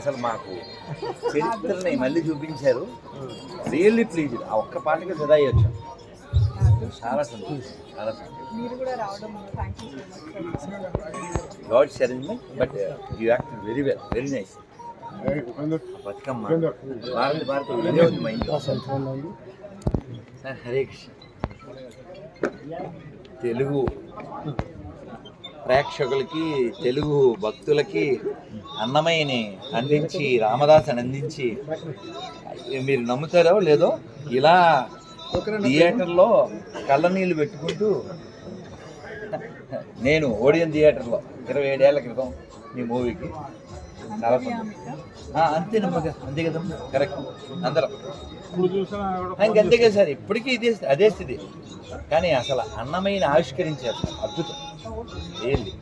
అసలు మాకు చరిత్రని మళ్ళీ చూపించారు. రియల్లీ ప్లీజ్ ఆ ఒక్క పాటకి సదా అయ్యొచ్చు. చాలా సంతోషం చాలా సంతోషం. మీరు కూడా రావడం thank you so much God's arrangement but you act very well very nice Bathukamma. భారత భారత ఇదే ఉంది మైండ్ సార్ హరే కృష్ణ. తెలుగు. ప్రేక్షకులకి తెలుగు భక్తులకి అన్నమయ్యని అందించి రామదాసుని అందించి మీరు నమ్ముతారో లేదో ఇలా థియేటర్లో కళ్ళనీళ్ళు పెట్టుకుంటూ నేను ఓడియన్ థియేటర్లో ఇరవై ఏడేళ్ళ క్రితం మీ మూవీకి చాలా అంతే నమ్మక అంతే కరెక్ట్ అందరం. ఇంక అంతే కదా సార్ ఇప్పటికీ ఇదే అదే స్థితి. కానీ అసలు అన్నమైన ఆవిష్కరించారు అద్భుతం. Ele.